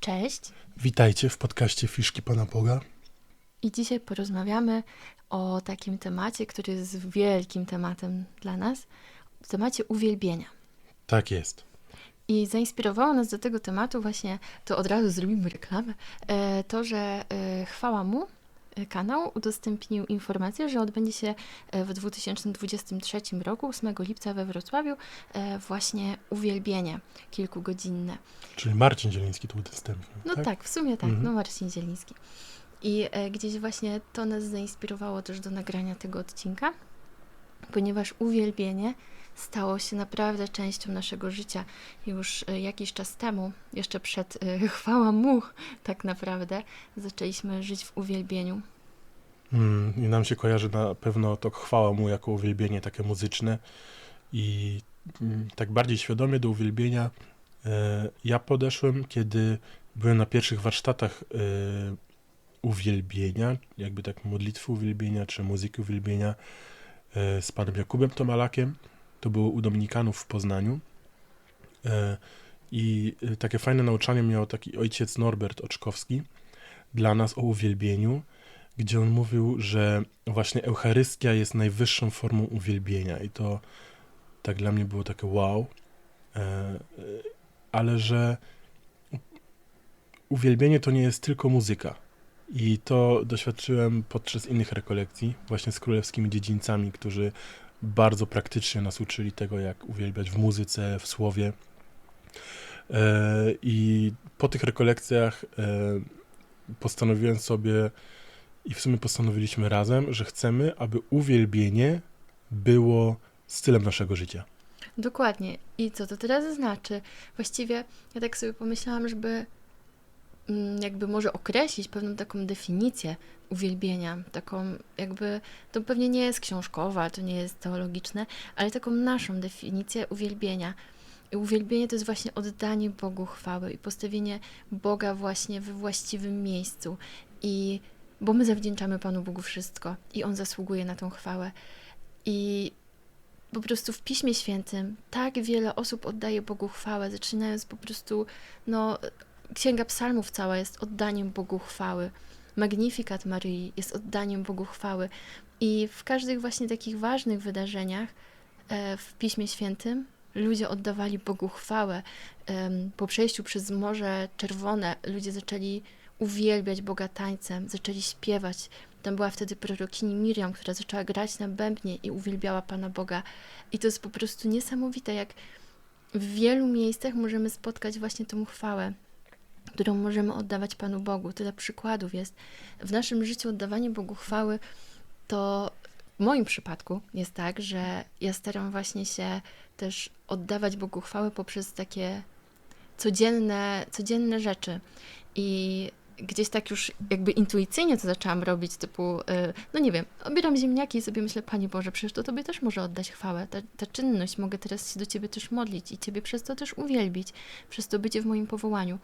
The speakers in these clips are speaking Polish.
Cześć Witajcie w podcaście Fiszki Pana Boga. i dzisiaj porozmawiamy o takim temacie, który jest wielkim tematem dla nas, o temacie uwielbienia. Tak jest. I zainspirowało nas do tego tematu właśnie, to od razu zrobimy reklamę, e, to, że e, chwała mu, kanał udostępnił informację, że odbędzie się e, w 2023 roku, 8 lipca we Wrocławiu, e, właśnie uwielbienie kilkugodzinne. Czyli Marcin Zieliński tu udostępnił. No tak, w sumie tak, Mhm. no Marcin Zieliński. I e, gdzieś właśnie to nas zainspirowało też do nagrania tego odcinka, ponieważ uwielbienie stało się naprawdę częścią naszego życia już e, jakiś czas temu, jeszcze przed e, chwała mu tak naprawdę, zaczęliśmy żyć w uwielbieniu. Mm, I nam się kojarzy na pewno to chwała mu jako uwielbienie takie muzyczne. I mm, tak bardziej świadomie do uwielbienia e, ja podeszłem, kiedy byłem na pierwszych warsztatach e, uwielbienia, jakby tak modlitwy uwielbienia, czy muzyki uwielbienia e, z panem Jakubem Tomalakiem. To było u Dominikanów w Poznaniu. I takie fajne nauczanie miał taki ojciec Norbert Oczkowski dla nas o uwielbieniu, gdzie on mówił, że właśnie Eucharystia jest najwyższą formą uwielbienia i to tak dla mnie było takie wow, e, e, ale że uwielbienie to nie jest tylko muzyka. I to doświadczyłem podczas innych rekolekcji, właśnie z królewskimi dziedzińcami, którzy bardzo praktycznie nas uczyli tego, jak uwielbiać w muzyce, w słowie. E, I po tych rekolekcjach postanowiłem sobie i w sumie postanowiliśmy razem, że chcemy, aby uwielbienie było stylem naszego życia. Dokładnie. I co to teraz znaczy? Właściwie ja tak sobie pomyślałam, żeby mm, jakby może określić pewną taką definicję uwielbienia, taką jakby, to pewnie nie jest książkowa, to nie jest teologiczne, ale taką naszą definicję uwielbienia. I uwielbienie to jest właśnie oddanie Bogu chwały i postawienie Boga właśnie we właściwym miejscu. I bo my zawdzięczamy Panu Bogu wszystko i On zasługuje na tą chwałę. I po prostu w Piśmie Świętym tak wiele osób oddaje Bogu chwałę, zaczynając po prostu, no, Księga Psalmów cała jest oddaniem Bogu chwały. Magnifikat Maryi jest oddaniem Bogu chwały. I w każdych właśnie takich ważnych wydarzeniach e, w Piśmie Świętym ludzie oddawali Bogu chwałę. Po przejściu przez Morze Czerwone ludzie zaczęli uwielbiać Boga tańcem, zaczęli śpiewać. Tam była wtedy prorokini Miriam, która zaczęła grać na bębnie i uwielbiała Pana Boga. I to jest po prostu niesamowite, jak w wielu miejscach możemy spotkać właśnie tą chwałę, którą możemy oddawać Panu Bogu. Tyle przykładów jest. W naszym życiu oddawanie Bogu chwały to w moim przypadku jest tak, że ja staram właśnie się też oddawać Bogu chwałę poprzez takie codzienne, codzienne rzeczy. I gdzieś tak już jakby intuicyjnie to zaczęłam robić, typu, y, no nie wiem, obieram ziemniaki i sobie myślę, Panie Boże, przecież to Tobie też może oddać chwałę. Ta, ta czynność, mogę teraz się do Ciebie też modlić i Ciebie przez to też uwielbić, przez to bycie w moim powołaniu.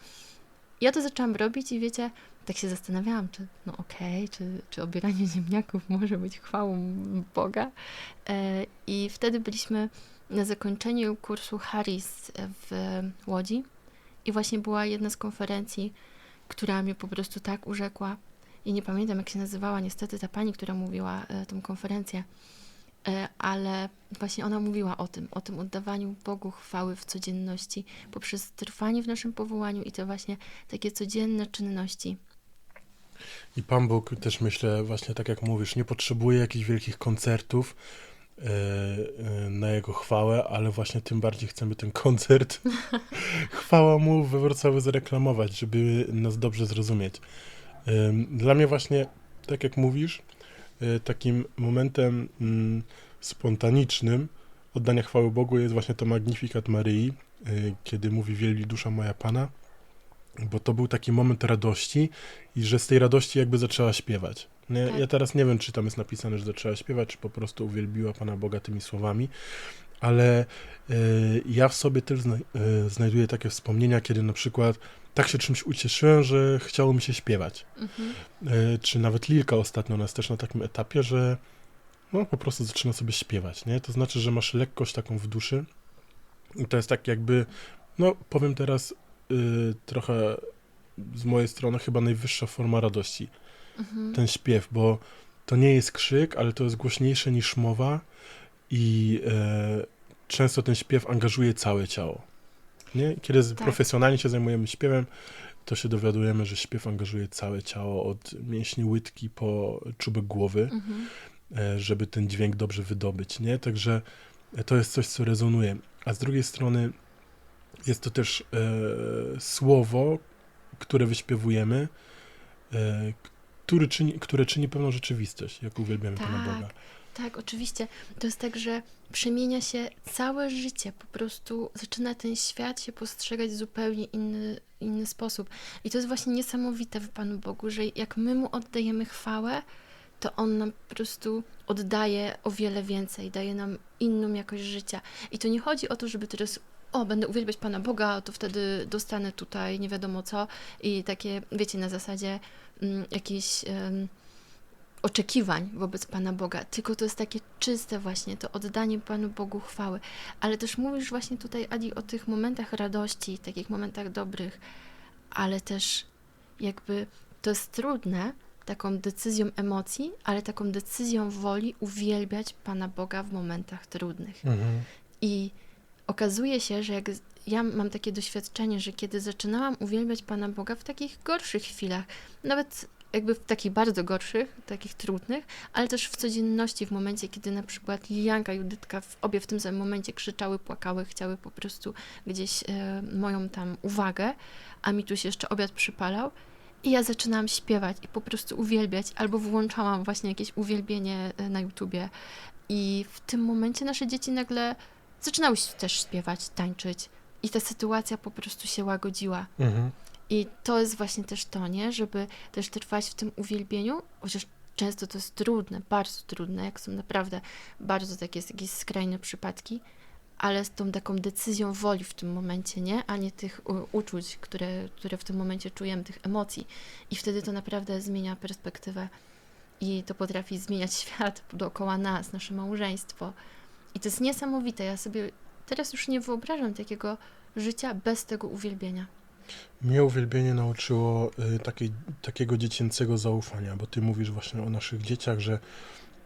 Ja to zaczęłam robić i wiecie, tak się zastanawiałam, czy no okej, czy, czy obieranie ziemniaków może być chwałą Boga. E, I wtedy byliśmy na zakończeniu kursu Harris w Łodzi i właśnie była jedna z konferencji, która mnie po prostu tak urzekła. I nie pamiętam, jak się nazywała niestety ta pani, która mówiła e, tą konferencję, e, ale właśnie ona mówiła o tym, o tym oddawaniu Bogu chwały w codzienności, poprzez trwanie w naszym powołaniu i te właśnie takie codzienne czynności. I Pan Bóg też myślę, właśnie tak jak mówisz, nie potrzebuje jakichś wielkich koncertów na Jego chwałę, ale właśnie tym bardziej chcemy ten koncert chwała Mu we Wrocławiu zareklamować, żeby nas dobrze zrozumieć. Dla mnie właśnie, tak jak mówisz, e, takim momentem mm, spontanicznym oddania chwały Bogu jest właśnie to Magnifikat Maryi, e, kiedy mówi wielbi dusza moja Pana, bo to był taki moment radości i że z tej radości jakby zaczęła śpiewać. Nie? Tak. Ja teraz nie wiem, czy tam jest napisane, że zaczęła śpiewać, czy po prostu uwielbiła Pana Boga tymi słowami, ale e, ja w sobie też zna, e, znajduję takie wspomnienia, kiedy na przykład tak się czymś ucieszyłem, że chciało mi się śpiewać. Mhm. E, czy nawet Lilka ostatnio nas też na takim etapie, że no po prostu zaczyna sobie śpiewać, nie? To znaczy, że masz lekkość taką w duszy i to jest tak jakby, no powiem teraz y, trochę z mojej strony chyba najwyższa forma radości. Mhm. Ten śpiew, bo to nie jest krzyk, ale to jest głośniejsze niż mowa i e, często ten śpiew angażuje całe ciało. Nie? Kiedy Tak. profesjonalnie się zajmujemy śpiewem, to się dowiadujemy, że śpiew angażuje całe ciało, od mięśni łydki po czubek głowy, Mhm. e, żeby ten dźwięk dobrze wydobyć, nie? Także to jest coś, co rezonuje. A z drugiej strony jest to też e, słowo, które wyśpiewujemy, e, który czyni, które czyni pewną rzeczywistość, jak uwielbiamy Pana Tak. Boga. Tak, oczywiście. To jest tak, że przemienia się całe życie. Po prostu zaczyna ten świat się postrzegać w zupełnie inny, inny sposób. I to jest właśnie niesamowite w Panu Bogu, że jak my Mu oddajemy chwałę, to On nam po prostu oddaje o wiele więcej, daje nam inną jakość życia. I to nie chodzi o to, żeby teraz o, będę uwielbiać Pana Boga, to wtedy dostanę tutaj nie wiadomo co i takie, wiecie, na zasadzie mm, oczekiwań wobec Pana Boga, tylko to jest takie czyste właśnie, to oddanie Panu Bogu chwały. Ale też mówisz właśnie tutaj, Adi, o tych momentach radości, takich momentach dobrych, ale też jakby to jest trudne, taką decyzją emocji, ale taką decyzją woli uwielbiać Pana Boga w momentach trudnych. Mhm. I okazuje się, że jak ja mam takie doświadczenie, że kiedy zaczynałam uwielbiać Pana Boga w takich gorszych chwilach, nawet jakby w takich bardzo gorszych, takich trudnych, ale też w codzienności, w momencie, kiedy na przykład Lilianka i Judytka w, obie w tym samym momencie krzyczały, płakały, chciały po prostu gdzieś e, moją tam uwagę, a mi tu się jeszcze obiad przypalał. I ja zaczynałam śpiewać i po prostu uwielbiać, albo włączałam właśnie jakieś uwielbienie e, na YouTubie. I w tym momencie nasze dzieci nagle zaczynały się też śpiewać, tańczyć i ta sytuacja po prostu się łagodziła. Mhm. I to jest właśnie też to, nie? Żeby też trwać w tym uwielbieniu, chociaż często to jest trudne, bardzo trudne, jak są naprawdę bardzo takie jakieś skrajne przypadki, ale z tą taką decyzją woli w tym momencie, nie? A nie tych uczuć, które, które w tym momencie czujemy, tych emocji. I wtedy to naprawdę zmienia perspektywę i to potrafi zmieniać świat dookoła nas, nasze małżeństwo. I to jest niesamowite. Ja sobie teraz już nie wyobrażam takiego życia bez tego uwielbienia. Mnie uwielbienie nauczyło y, takiego dziecięcego zaufania, bo ty mówisz właśnie o naszych dzieciach, że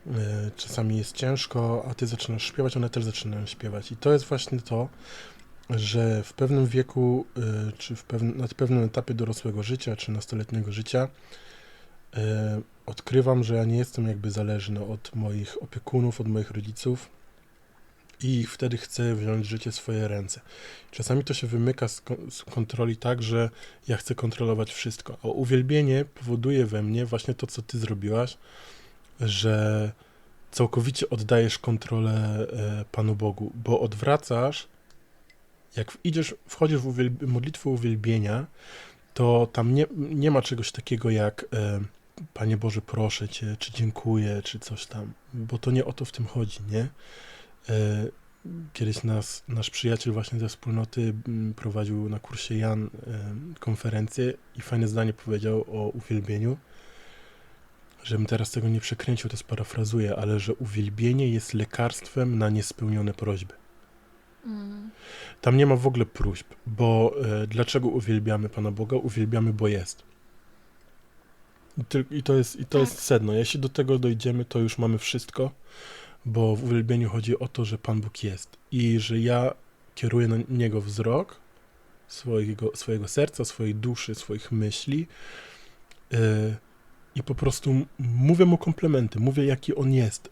y, czasami jest ciężko, a ty zaczynasz śpiewać, one też zaczynają śpiewać. I to jest właśnie to, że w pewnym wieku, y, czy w pewnym, na pewnym etapie dorosłego życia, czy nastoletniego życia, odkrywam, że ja nie jestem jakby zależny od moich opiekunów, od moich rodziców i wtedy chcę wziąć życie w swoje ręce. Czasami to się wymyka z, kon- z kontroli tak, że ja chcę kontrolować wszystko. A uwielbienie powoduje we mnie właśnie to, co ty zrobiłaś, że całkowicie oddajesz kontrolę e, Panu Bogu, bo odwracasz, jak idziesz, wchodzisz w modlitwę uwielbienia, to tam nie, nie ma czegoś takiego jak e, Panie Boże, proszę Cię, czy dziękuję, czy coś tam, bo to nie o to w tym chodzi, nie? E, Kiedyś nas, nasz przyjaciel właśnie ze wspólnoty prowadził na kursie Jan e, konferencję i fajne zdanie powiedział o uwielbieniu, żebym teraz tego nie przekręcił, to sparafrazuję, ale że uwielbienie jest lekarstwem na niespełnione prośby. Mm. Tam nie ma w ogóle próśb, bo e, dlaczego uwielbiamy Pana Boga? Uwielbiamy, bo jest. I to, jest, i to Tak. jest sedno. Jeśli do tego dojdziemy, to już mamy wszystko, bo w uwielbieniu chodzi o to, że Pan Bóg jest i że ja kieruję na Niego wzrok swojego, swojego serca, swojej duszy, swoich myśli e, i po prostu mówię Mu komplementy, mówię jaki On jest.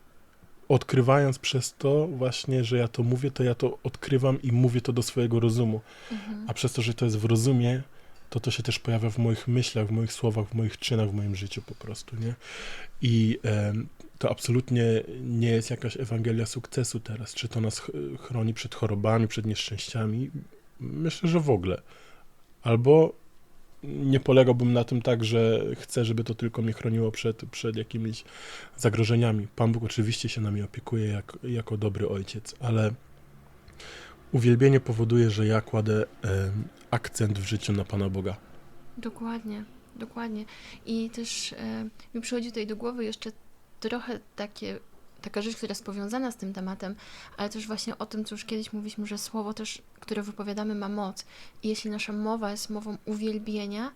Odkrywając przez to właśnie, że ja to mówię, to ja to odkrywam i mówię to do swojego rozumu. Mhm. A przez to, że to jest w rozumie, to to się też pojawia w moich myślach, w moich słowach, w moich czynach, w moim życiu po prostu, nie? I em, to absolutnie nie jest jakaś Ewangelia sukcesu teraz. Czy to nas ch- chroni przed chorobami, przed nieszczęściami? Myślę, że w ogóle. Albo nie polegałbym na tym tak, że chcę, żeby to tylko mnie chroniło przed, przed jakimiś zagrożeniami. Pan Bóg oczywiście się nami opiekuje jak, jako dobry ojciec, ale uwielbienie powoduje, że ja kładę akcent w życiu na Pana Boga. Dokładnie, dokładnie. I też mi przychodzi tutaj do głowy jeszcze trochę takie, taka rzecz, która jest powiązana z tym tematem, ale też właśnie o tym, co już kiedyś mówiliśmy, że słowo też, które wypowiadamy, ma moc. I jeśli nasza mowa jest mową uwielbienia,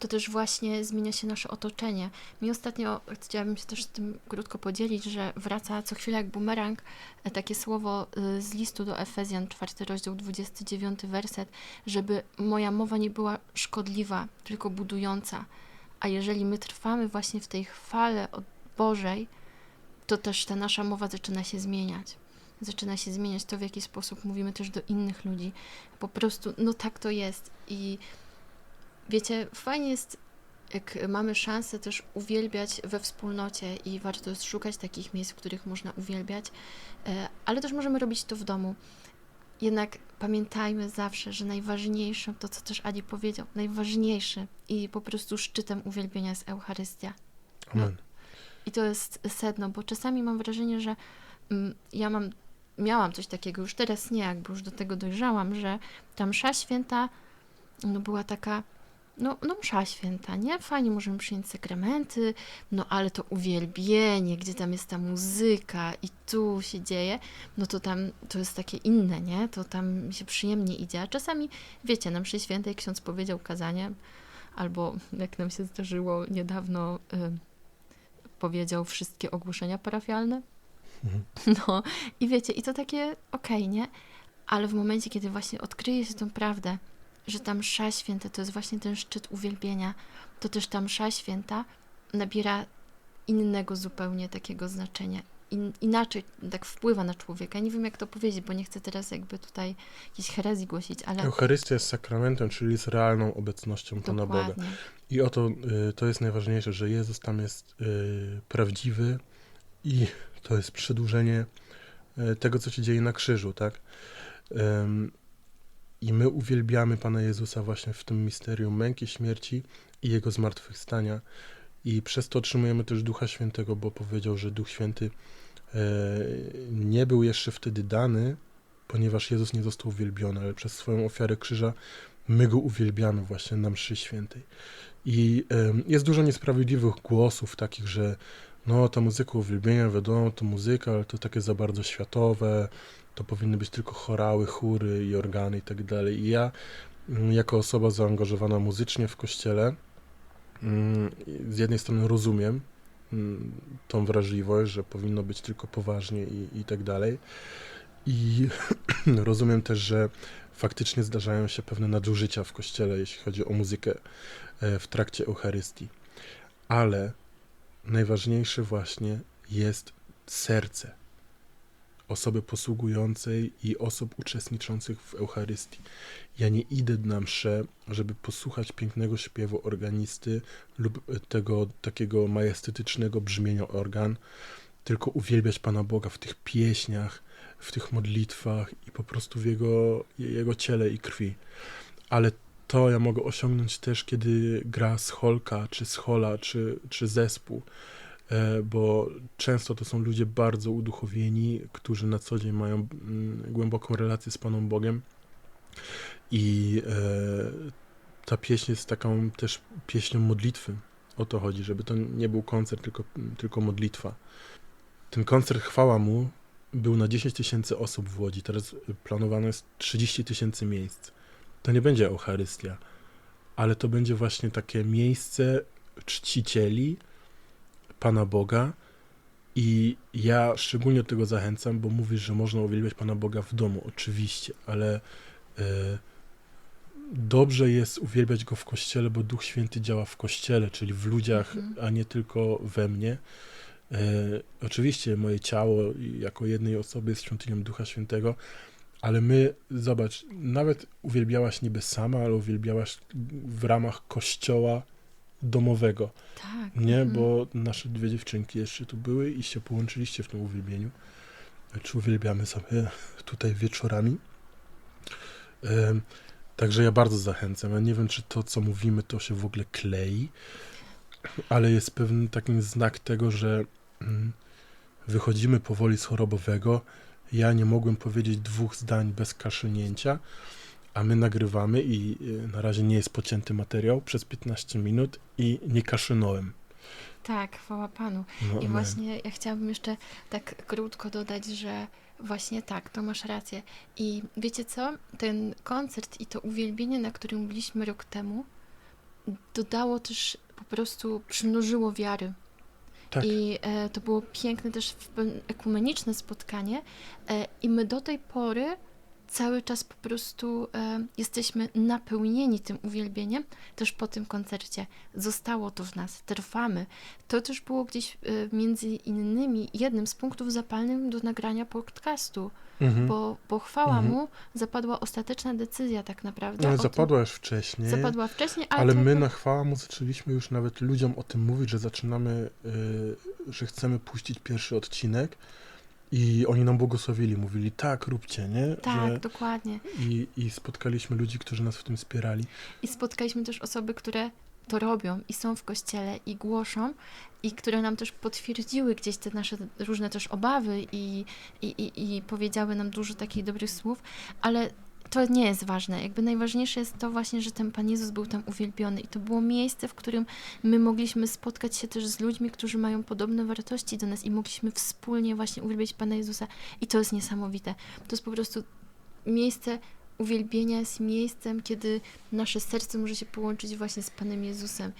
to też właśnie zmienia się nasze otoczenie. Mi ostatnio, chciałabym się też z tym krótko podzielić, że wraca co chwilę jak bumerang e, takie słowo y, z listu do Efezjan, 4 rozdział, 29 werset, żeby moja mowa nie była szkodliwa, tylko budująca. A jeżeli my trwamy właśnie w tej chwale od Bożej, to też ta nasza mowa zaczyna się zmieniać. Zaczyna się zmieniać to, w jaki sposób mówimy też do innych ludzi. Po prostu, no tak to jest. I wiecie, fajnie jest, jak mamy szansę też uwielbiać we wspólnocie i warto jest szukać takich miejsc, w których można uwielbiać, e, ale też możemy robić to w domu. Jednak pamiętajmy zawsze, że najważniejszym, to co też Adi powiedział, najważniejszy i po prostu szczytem uwielbienia jest Eucharystia. Amen. I to jest sedno, bo czasami mam wrażenie, że mm, ja mam, miałam coś takiego, już teraz nie, jakby już do tego dojrzałam, że ta msza święta no, była taka, no, no msza święta, nie? Fajnie możemy przyjąć sakramenty, no ale to uwielbienie, gdzie tam jest ta muzyka i tu się dzieje, no to tam to jest takie inne, nie? To tam się przyjemnie idzie. A czasami, wiecie, na mszy świętej ksiądz powiedział kazanie, albo jak nam się zdarzyło niedawno, y, powiedział wszystkie ogłoszenia parafialne. Mhm. No i wiecie, i to takie okej, nie? Ale w momencie, kiedy właśnie odkryje się tą prawdę, że ta msza święta to jest właśnie ten szczyt uwielbienia, to też ta msza święta nabiera innego zupełnie takiego znaczenia. In, inaczej tak wpływa na człowieka. Nie wiem, jak to powiedzieć, bo nie chcę teraz jakby tutaj jakiejś herezji głosić, ale Eucharystia jest sakramentem, czyli jest realną obecnością Pana Boga. dokładnie. I oto y, to jest najważniejsze, że Jezus tam jest y, prawdziwy i to jest przedłużenie y, tego, co się dzieje na krzyżu, tak? Ym, I my uwielbiamy Pana Jezusa właśnie w tym misterium męki, śmierci i Jego zmartwychwstania. I przez to otrzymujemy też Ducha Świętego, bo powiedział, że Duch Święty e, nie był jeszcze wtedy dany, ponieważ Jezus nie został uwielbiony, ale przez swoją ofiarę krzyża my Go uwielbiamy właśnie na mszy świętej. I em, jest dużo niesprawiedliwych głosów takich, że no ta muzyka uwielbienia, wiadomo, to muzyka, ale to takie za bardzo światowe, to powinny być tylko chorały, chóry i organy i tak dalej. I ja mm, jako osoba zaangażowana muzycznie w kościele mm, z jednej strony rozumiem mm, tą wrażliwość, że powinno być tylko poważnie i, i tak dalej. I rozumiem też, że faktycznie zdarzają się pewne nadużycia w kościele, jeśli chodzi o muzykę e, w trakcie Eucharystii. Ale najważniejsze właśnie jest serce osoby posługującej i osób uczestniczących w Eucharystii. Ja nie idę na mszę, żeby posłuchać pięknego śpiewu organisty lub e, tego takiego majestetycznego brzmienia organ, tylko uwielbiać Pana Boga w tych pieśniach, w tych modlitwach i po prostu w Jego, jego ciele i krwi. Ale to ja mogę osiągnąć też, kiedy gra scholka, czy schola, czy, czy zespół, bo często to są ludzie bardzo uduchowieni, którzy na co dzień mają mm, głęboką relację z Panem Bogiem i e, ta pieśń jest taką też pieśnią modlitwy. O to chodzi, żeby to nie był koncert, tylko, tylko modlitwa. Ten koncert Chwała Mu był na 10 tysięcy osób w Łodzi. Teraz planowane jest 30 tysięcy miejsc. To nie będzie Eucharystia, ale to będzie właśnie takie miejsce czcicieli Pana Boga. I ja szczególnie do tego zachęcam, bo mówisz, że można uwielbiać Pana Boga w domu, oczywiście, ale e, dobrze jest uwielbiać Go w kościele, bo Duch Święty działa w kościele, czyli w ludziach, Mhm. a nie tylko we mnie. E, oczywiście moje ciało jako jednej osoby jest świątynią Ducha Świętego, ale my, zobacz, nawet uwielbiałaś niby sama, ale uwielbiałaś w ramach kościoła domowego, Tak. nie? mhm. Bo nasze dwie dziewczynki jeszcze tu były i się połączyliście w tym uwielbieniu. Czy uwielbiamy sobie tutaj wieczorami. Także ja bardzo zachęcam. Ja nie wiem, czy to, co mówimy, to się w ogóle klei, ale jest pewien taki znak tego, że mm, wychodzimy powoli z chorobowego. Ja nie mogłem powiedzieć dwóch zdań bez kaszlnięcia, a my nagrywamy i y, na razie nie jest pocięty materiał przez 15 minut i nie kaszynąłem. Tak, chwała Panu. No, I właśnie ja chciałabym jeszcze tak krótko dodać, że właśnie tak, to masz rację. I wiecie co? Ten koncert i to uwielbienie, na którym byliśmy rok temu, dodało też po prostu, przymnożyło wiary. Tak. I e, to było piękne też ekumeniczne spotkanie e, i my do tej pory cały czas po prostu e, jesteśmy napełnieni tym uwielbieniem, też po tym koncercie. Zostało to w nas, trwamy. To też było gdzieś e, między innymi jednym z punktów zapalnych do nagrania podcastu, Mhm. bo, bo chwała Mhm. mu zapadła ostateczna decyzja tak naprawdę. No, o tym- zapadła już wcześniej. Zapadła wcześniej, ale, Ale my na chwała mu zaczęliśmy już nawet ludziom o tym mówić, że zaczynamy, y, że chcemy puścić pierwszy odcinek i oni nam błogosławili, mówili tak, róbcie, nie? Tak, Że, dokładnie. i, I spotkaliśmy ludzi, którzy nas w tym wspierali. I spotkaliśmy też osoby, które to robią i są w kościele i głoszą, i które nam też potwierdziły gdzieś te nasze różne też obawy i, i, i, i powiedziały nam dużo takich dobrych słów, ale to nie jest ważne. Jakby najważniejsze jest to właśnie, że ten Pan Jezus był tam uwielbiony i to było miejsce, w którym my mogliśmy spotkać się też z ludźmi, którzy mają podobne wartości do nas i mogliśmy wspólnie właśnie uwielbiać Pana Jezusa i to jest niesamowite. To jest po prostu miejsce uwielbienia jest miejscem, kiedy nasze serce może się połączyć właśnie z Panem Jezusem.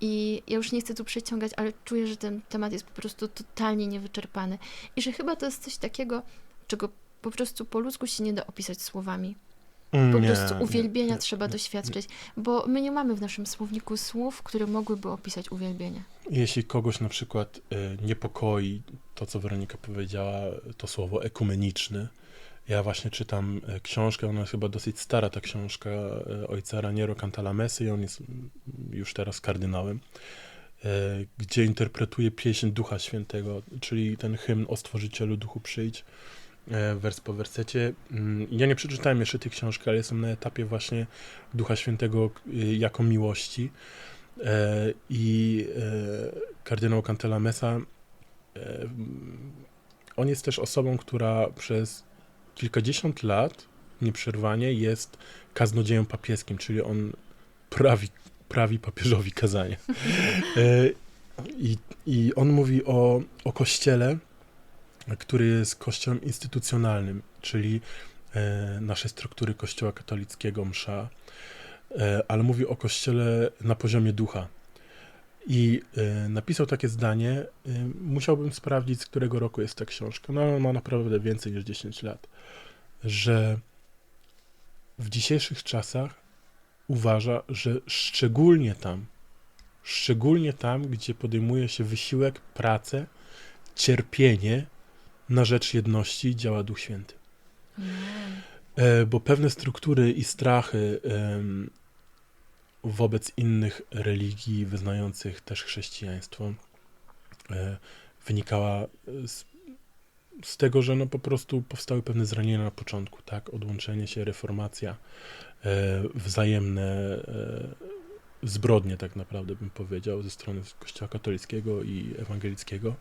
I ja już nie chcę tu przeciągać, ale czuję, że ten temat jest po prostu totalnie niewyczerpany. I że chyba to jest coś takiego, czego po prostu po ludzku się nie da opisać słowami. Po Nie, prostu uwielbienia nie, trzeba nie. doświadczyć, bo my nie mamy w naszym słowniku słów, które mogłyby opisać uwielbienie. Jeśli kogoś na przykład y, niepokoi to, co Weronika powiedziała, to słowo ekumeniczny, ja właśnie czytam y, książkę, ona jest chyba dosyć stara, ta książka y, ojca Raniero Cantalamessy i on jest mm, już teraz kardynałem, gdzie interpretuje pieśń Ducha Świętego, czyli ten hymn o Stworzycielu Duchu Przyjdź, wers po wersecie. Mm, Ja nie przeczytałem jeszcze tej książki, ale jestem na etapie właśnie Ducha Świętego y, jako miłości. E, I e, kardynał Cantalamessa, e, mm, on jest też osobą, która przez kilkadziesiąt lat nieprzerwanie jest kaznodzieją papieskim, czyli on prawi, prawi papieżowi kazanie. E, I, I on mówi o, o kościele, który jest kościołem instytucjonalnym, czyli e, nasze struktury kościoła katolickiego, msza, e, ale mówi o kościele na poziomie ducha. I e, napisał takie zdanie, musiałbym sprawdzić, z którego roku jest ta książka, no ma naprawdę więcej niż 10 lat, że w dzisiejszych czasach uważa, że szczególnie tam, szczególnie tam, gdzie podejmuje się wysiłek, pracę, cierpienie na rzecz jedności, działa Duch Święty. E, bo pewne struktury i strachy wobec innych religii wyznających też chrześcijaństwo e, wynikała z, z tego, że no po prostu powstały pewne zranienia na początku, tak? Odłączenie się, reformacja, e, wzajemne zbrodnie tak naprawdę bym powiedział ze strony Kościoła katolickiego i ewangelickiego.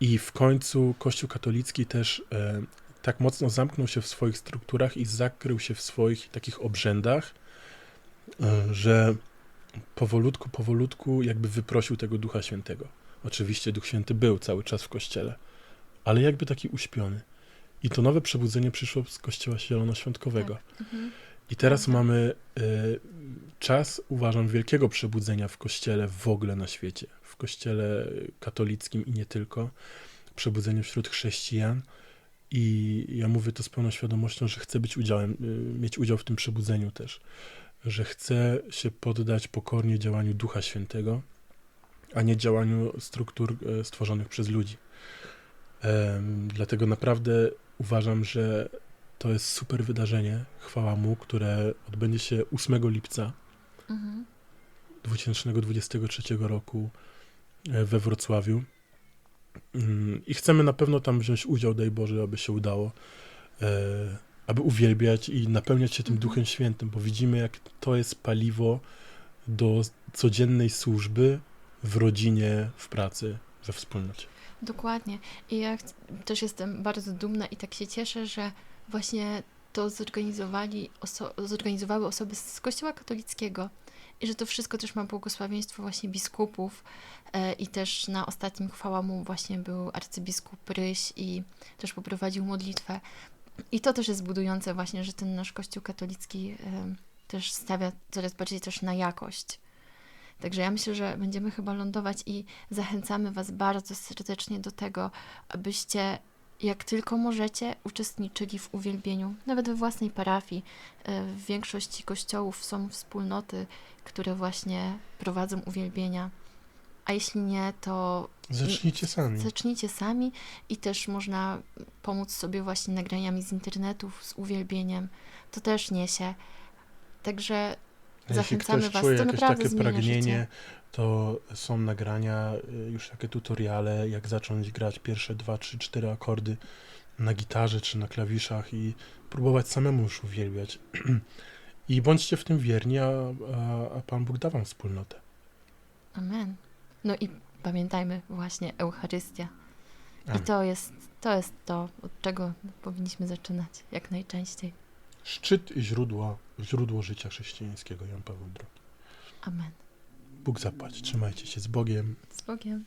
I w końcu Kościół katolicki też e, tak mocno zamknął się w swoich strukturach i zakrył się w swoich takich obrzędach, e, że powolutku, powolutku jakby wyprosił tego Ducha Świętego. Oczywiście Duch Święty był cały czas w Kościele, ale jakby taki uśpiony. I to nowe przebudzenie przyszło z Kościoła Zielonoświątkowego. Mhm. I teraz Prawda. mamy e, czas, uważam, wielkiego przebudzenia w kościele w ogóle na świecie. Kościele katolickim i nie tylko. Przebudzenie wśród chrześcijan. I ja mówię to z pełną świadomością, że chcę być udziałem, y, mieć udział w tym przebudzeniu też. Że chcę się poddać pokornie działaniu Ducha Świętego, a nie działaniu struktur e, stworzonych przez ludzi. Dlatego naprawdę uważam, że to jest super wydarzenie, chwała mu, które odbędzie się 8 lipca Mhm. 2023 roku we Wrocławiu. Mm, I chcemy na pewno tam wziąć udział, daj Boże, aby się udało, e, aby uwielbiać i napełniać się tym Mhm. Duchem Świętym, bo widzimy, jak to jest paliwo do codziennej służby w rodzinie, w pracy, we wspólnocie. Dokładnie. I ja też jestem bardzo dumna i tak się cieszę, że właśnie to zorganizowali oso- zorganizowały osoby z Kościoła katolickiego i że to wszystko też ma błogosławieństwo właśnie biskupów e, i też na ostatnim chwała mu właśnie był arcybiskup Ryś i też poprowadził modlitwę. I to też jest budujące właśnie, że ten nasz Kościół katolicki e, też stawia coraz bardziej też na jakość. Także ja myślę, że będziemy chyba lądować i zachęcamy Was bardzo serdecznie do tego, abyście jak tylko możecie uczestniczyli w uwielbieniu, nawet we własnej parafii. E, W większości kościołów są wspólnoty, które właśnie prowadzą uwielbienia. A jeśli nie, to Zacznijcie sami. Zacznijcie sami i też można pomóc sobie właśnie nagraniami z internetów, z uwielbieniem. To też niesie. Także A Jeśli zachęcamy ktoś was, czuje to jakieś naprawdę takie zmienia pragnienie, to są nagrania, y, już takie tutoriale, jak zacząć grać pierwsze dwa, trzy, cztery akordy na gitarze czy na klawiszach i próbować samemu już uwielbiać. I bądźcie w tym wierni, a, a, a Pan Bóg da wam wspólnotę. Amen. No i pamiętajmy właśnie Eucharystia. I Amen. to jest, to jest to, od czego powinniśmy zaczynać jak najczęściej. Szczyt i źródło, źródło życia chrześcijańskiego Jan Paweł II. Amen. Bóg zapłać. Trzymajcie się z Bogiem. Z Bogiem.